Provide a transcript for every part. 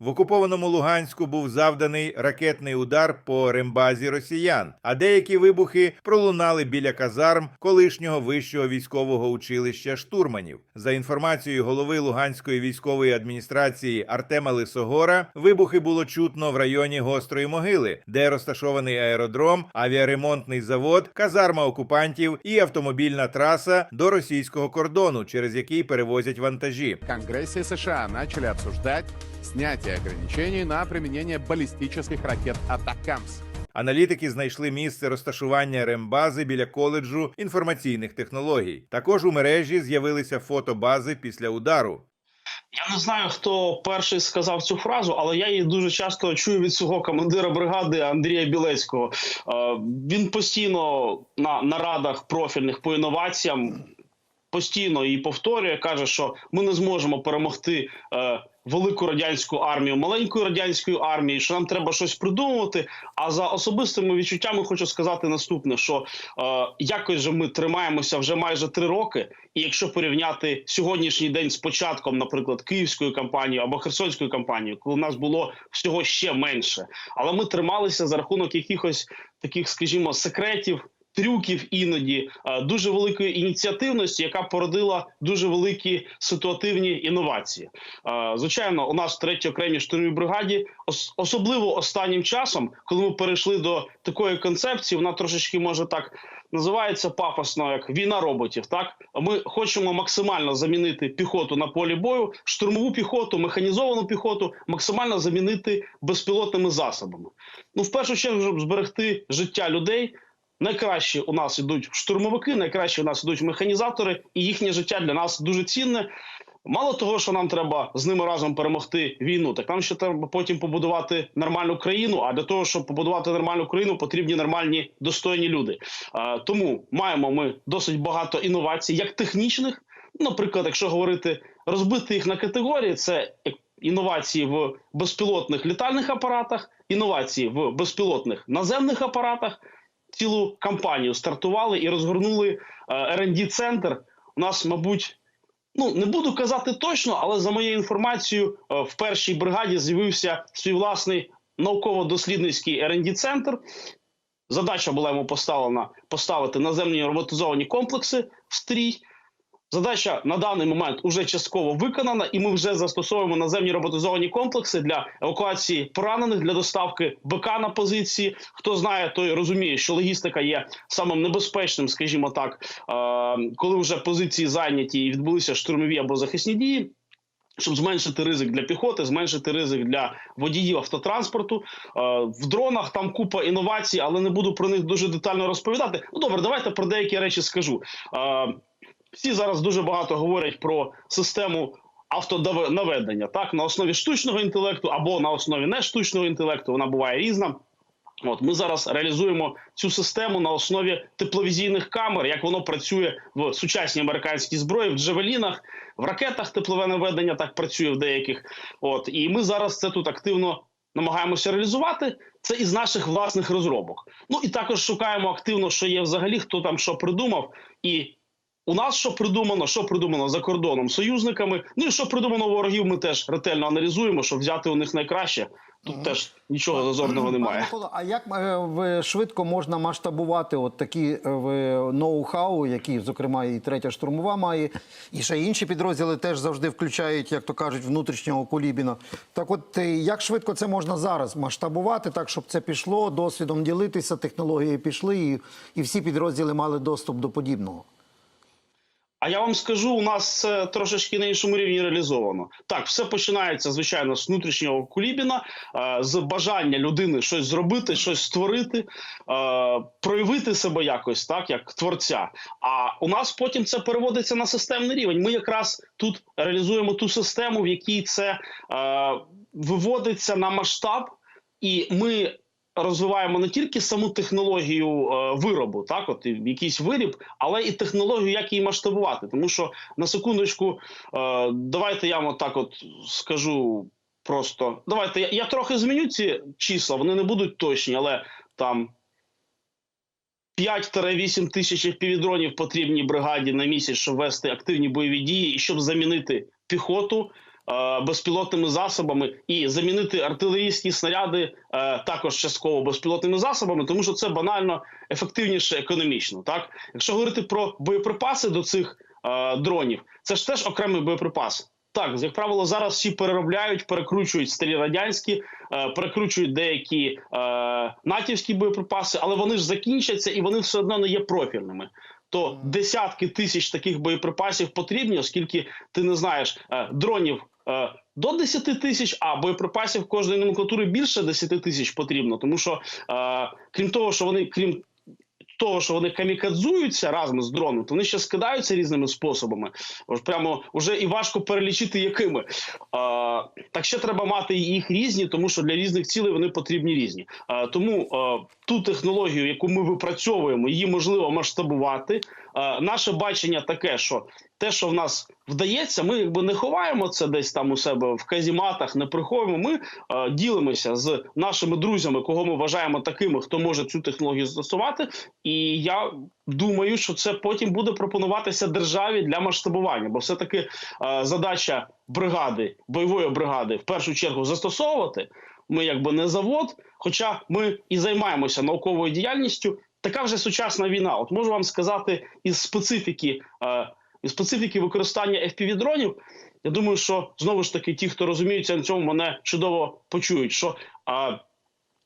В окупованому Луганську був завданий ракетний удар по рембазі росіян, а деякі вибухи пролунали біля казарм колишнього вищого військового училища штурманів. За інформацією голови Луганської військової адміністрації Артема Лисогора, вибухи було чутно в районі Гострої могили, де розташований аеродром, авіаремонтний завод, казарма окупантів і автомобільна траса до російського кордону, через який перевозять вантажі. В Конгрессе США начали обсуждать снятие ограничений на применение баллистических ракет «Атакамс». Аналітики знайшли місце розташування рембази біля коледжу інформаційних технологій. Також у мережі з'явилися фото бази після удару. Я не знаю, хто перший сказав цю фразу, але я її дуже часто чую від свого командира бригади Андрія Білецького. Е, Він постійно на нарадах профільних по інноваціям постійно її повторює, каже, що ми не зможемо перемогти. Велику радянську армію, маленької радянської армії, що нам треба щось придумувати. А за особистими відчуттями хочу сказати наступне: що е, якось же ми тримаємося вже майже три роки, і якщо порівняти сьогоднішній день з початком, наприклад, київської кампанії або херсонської кампанії, коли в нас було всього ще менше, але ми трималися за рахунок якихось таких, скажімо, секретів. Трюків іноді е, дуже великої ініціативності, яка породила дуже великі ситуативні інновації. Е, Звичайно, у нас в третій окремій штурмовій бригаді, ос- особливо останнім часом, коли ми перейшли до такої концепції, вона трошечки може так називається пафосно, як війна роботів. Так ми хочемо максимально замінити піхоту на полі бою, штурмову піхоту, механізовану піхоту, максимально замінити безпілотними засобами. Ну, в першу чергу, щоб зберегти життя людей. Найкраще у нас ідуть штурмовики, найкраще у нас ідуть механізатори, і їхнє життя для нас дуже цінне. Мало того, що нам треба з ними разом перемогти війну, так нам ще треба потім побудувати нормальну країну. А для того, щоб побудувати нормальну країну, потрібні нормальні достойні люди. Тому маємо ми досить багато інновацій, як технічних. Наприклад, якщо говорити розбити їх на категорії, це інновації в безпілотних літальних апаратах, інновації в безпілотних наземних апаратах. Цілу кампанію стартували і розгорнули rd центр У нас, мабуть, ну не буду казати точно, але за моєю інформацією, е, в першій бригаді з'явився свій власний науково-дослідницький rd центр Задача була йому поставлена поставити наземні роботизовані комплекси в стрій. Задача на даний момент уже частково виконана, і ми вже застосовуємо наземні роботизовані комплекси для евакуації поранених для доставки БК на позиції. Хто знає, той розуміє, що логістика є самим небезпечним, скажімо так, е, коли вже позиції зайняті і відбулися штурмові або захисні дії. Щоб зменшити ризик для піхоти, зменшити ризик для водіїв автотранспорту. Е, в дронах там купа інновацій, але не буду про них дуже детально розповідати. Ну добре, давайте про деякі речі скажу. Всі зараз дуже багато говорять про систему автонаведення, так на основі штучного інтелекту або на основі не штучного інтелекту. Вона буває різна. От ми зараз реалізуємо цю систему на основі тепловізійних камер, як воно працює в сучасній американській зброї, в джевелінах, в ракетах теплове наведення так працює в деяких. От і ми зараз це тут активно намагаємося реалізувати. Це із наших власних розробок. Ну і також шукаємо активно, що є взагалі, хто там що придумав, і у нас що придумано, що придумано за кордоном союзниками. Ну і що придумано ворогів, ми теж ретельно аналізуємо, щоб взяти у них найкраще. Тут Мгм. теж нічого зазорного немає. Микола, а як е, ви швидко можна масштабувати от такі е, ноу-хау, які, зокрема, і третя штурмова має, і ще інші підрозділи теж завжди включають, як то кажуть, внутрішнього кулібіна. Так, от е, як швидко це можна зараз масштабувати, так щоб це пішло, досвідом ділитися, технології пішли, і, і всі підрозділи мали доступ до подібного. А я вам скажу, у нас це трошечки на іншому рівні реалізовано. Так, все починається звичайно з внутрішнього кулібіна, е, з бажання людини щось зробити, щось створити, е, проявити себе якось, так як творця. А у нас потім це переводиться на системний рівень. Ми якраз тут реалізуємо ту систему, в якій це е, виводиться на масштаб, і ми розвиваємо не тільки саму технологію е, виробу, так от якийсь виріб, але і технологію, як її масштабувати. Тому що на секундочку, е, давайте я вам так от скажу просто. Давайте я, я трохи зміню ці числа, вони не будуть точні, але там. 5-8 тисяч півдронів потрібні бригаді на місяць, щоб вести активні бойові дії і щоб замінити піхоту безпілотними засобами і замінити артилерійські снаряди е, також частково безпілотними засобами, тому що це банально ефективніше економічно. Так, якщо говорити про боєприпаси до цих е, дронів, це ж теж окремий боєприпас. Так, як правило, зараз всі переробляють, перекручують старі радянські, е, перекручують деякі е, натівські боєприпаси, але вони ж закінчаться і вони все одно не є профільними. То десятки тисяч таких боєприпасів потрібні, оскільки ти не знаєш е, дронів е, до 10 тисяч, а боєприпасів кожної номенклатури більше 10 тисяч потрібно. Тому що е, крім того, що вони крім того, що вони камікадзуються разом з дроном, то вони ще скидаються різними способами. Прямо вже і важко перелічити, якими. А, так ще треба мати їх різні, тому що для різних цілей вони потрібні різні. А, тому а, ту технологію, яку ми випрацьовуємо, її можливо масштабувати. А, наше бачення таке, що те, що в нас вдається, ми якби не ховаємо це десь там у себе в казіматах, не приховуємо. Ми е, ділимося з нашими друзями, кого ми вважаємо такими, хто може цю технологію застосувати. І я думаю, що це потім буде пропонуватися державі для масштабування, бо все таки е, задача бригади, бойової бригади, в першу чергу застосовувати. Ми якби не завод, хоча ми і займаємося науковою діяльністю. Така вже сучасна війна. От можу вам сказати із специфіки. Е, із специфіки використання FPV-дронів, я думаю, що знову ж таки ті, хто розуміються на цьому, мене чудово почують, що а,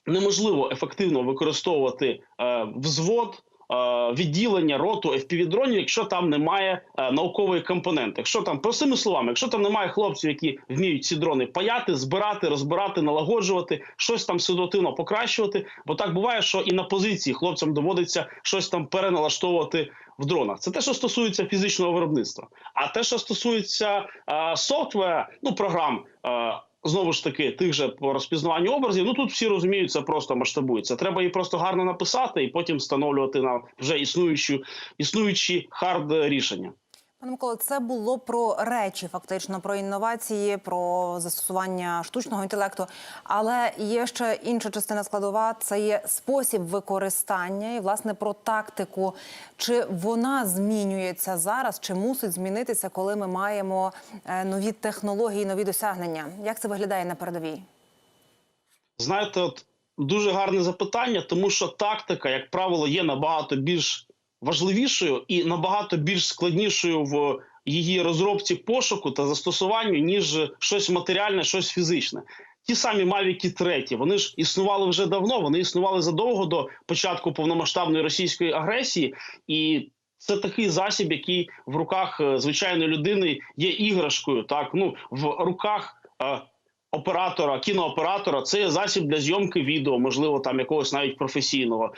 неможливо ефективно використовувати а, взвод. Е, Відділення роту FPV-дронів, якщо там немає е, наукової компоненти, якщо там простими словами, якщо там немає хлопців, які вміють ці дрони паяти, збирати, розбирати, налагоджувати, щось там ситуативно покращувати, бо так буває, що і на позиції хлопцям доводиться щось там переналаштовувати в дронах. Це те, що стосується фізичного виробництва. А те, що стосується е, софтвера, ну програм. Е, Знову ж таки, тих же по розпізнаванню образів. Ну тут всі розуміють, це просто масштабується. Треба її просто гарно написати і потім встановлювати на вже існуючі, існуючі хард рішення. Пане Миколо, це було про речі, фактично про інновації, про застосування штучного інтелекту. Але є ще інша частина складова це є спосіб використання і власне про тактику. Чи вона змінюється зараз, чи мусить змінитися, коли ми маємо е, нові технології, нові досягнення? Як це виглядає на передовій? Знаєте, от дуже гарне запитання, тому що тактика, як правило, є набагато більш важливішою і набагато більш складнішою в її розробці пошуку та застосуванню, ніж щось матеріальне, щось фізичне. Ті самі Мавіки 3, вони ж існували вже давно. Вони існували задовго до початку повномасштабної російської агресії, і це такий засіб, який в руках е, звичайної людини є іграшкою. Так ну в руках. е, Оператора, кінооператора це є засіб для зйомки відео, можливо, там якогось навіть професійного.